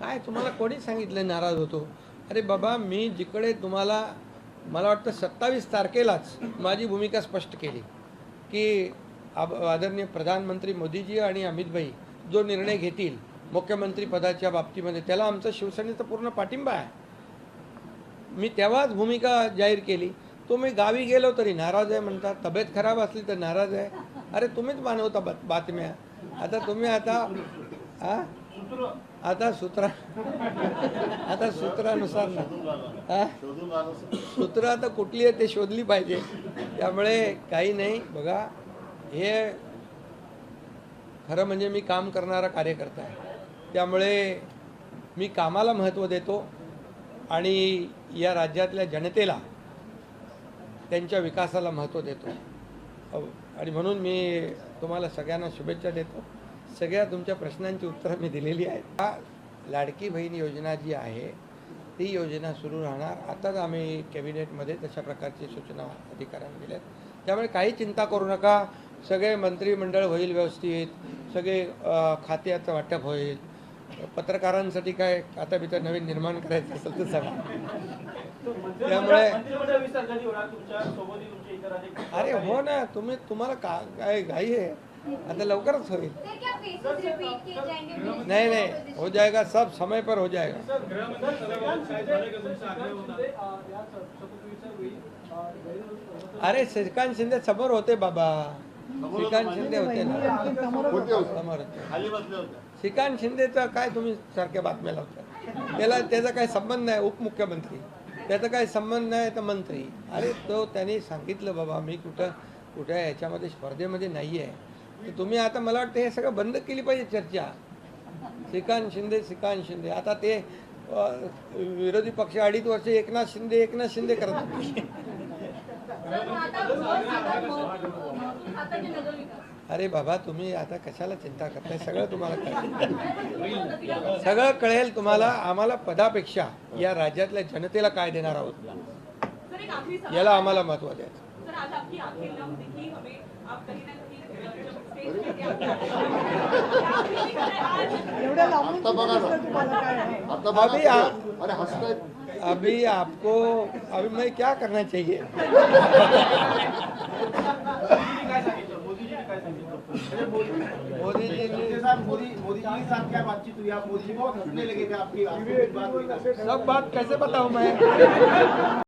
काय तुम्हाला कोणी सांगितलं नाराज होतो. अरे बाबा मी जिकडे तुम्हाला मला वाटतं सत्तावीस तारखेलाच माझी भूमिका स्पष्ट केली की आब- आदरणीय प्रधानमंत्री मोदीजी आणि अमितभाई जो निर्णय घेतील मुख्यमंत्री पदाच्या बाबतीमध्ये त्याला आमचा शिवसेनेचा पूर्ण पाठिंबा आहे. मी तेव्हाच भूमिका जाहीर केली. तुम्ही गावी गेलो तरी नाराज आहे म्हणतात तब्येत खराब असली तर नाराज आहे. अरे तुम्हीच मानवता बातम्या. आता तुम्ही आता हां आता सूत्रा. आता सूत्रानुसार ना. सूत्र आता कुठली आहे ते शोधली पाहिजे. त्यामुळे काही नाही. बघा हे खरं म्हणजे मी काम करणारा कार्यकर्ता आहे. त्यामुळे मी कामाला महत्त्व देतो आणि या राज्यातल्या जनतेला त्यांच्या विकासाला महत्त्व देतो. आणि म्हणून मी तुम्हाला सगळ्यांना शुभेच्छा देतो. सगळ्या तुमच्या प्रश्नांची उत्तरं मी दिलेली आहेत. हा लाडकी बहीण योजना जी आहे ती योजना सुरू राहणार. आताच आम्ही कॅबिनेटमध्ये तशा प्रकारची सूचना अधिकाऱ्यांना दिल्यात. त्यामुळे काही चिंता करू नका. सगळे मंत्रिमंडळ होईल व्यवस्थित. सगळे खात्याचं वाटप होईल. पत्रकारांसाठी काय आता बितर नवीन निर्माण करायचं असेल तर सांगा. त्यामुळे अरे हो ना तुम्ही तुम्हाला का काय घाई आहे? आता लवकरच होईल. नहीं नहीं हो जाएगा सब समय पर हो जाएगा। अरे श्रीकांत शिंदे समोर होते बाबा। श्रीकांत शिंदे होते ना। समोर होते। खाली बसले होते. श्रीकांत शिंदेचं काय तुम्ही सारख्या बातम्या लावता? त्याला त्याचा काही संबंध नाही उपमुख्यमंत्री. त्याचा काही संबंध नाही तर मंत्री. अरे तो त्यांनी सांगितलं बाबा मी कुठं कुठं याच्यामध्ये स्पर्धेमध्ये नाही आहे तर तुम्ही आता मला वाटतं हे सगळं बंद केली पाहिजे चर्चा. श्रीकांत शिंदे श्रीकांत शिंदे. आता ते विरोधी पक्ष अडीच वर्ष एकनाथ शिंदे एकनाथ शिंदे करत अरे बाबा तुम्ही आता कशाला चिंता करताय? सगळं तुम्हाला कळेल. सगळं कळेल तुम्हाला. आम्हाला पदापेक्षा या राज्यातल्या जनतेला काय देणार आहोत? याला आम्हाला महत्त्व द्यायचं. अभी अभी आपको अभी मैं क्या करना चाहिए? मोदी जी मोदी मोदी जी क्या बातचीत हुई? आप मोदी जी बहुत लगे थे आपकी सब बात कैसे बताऊँ मैं?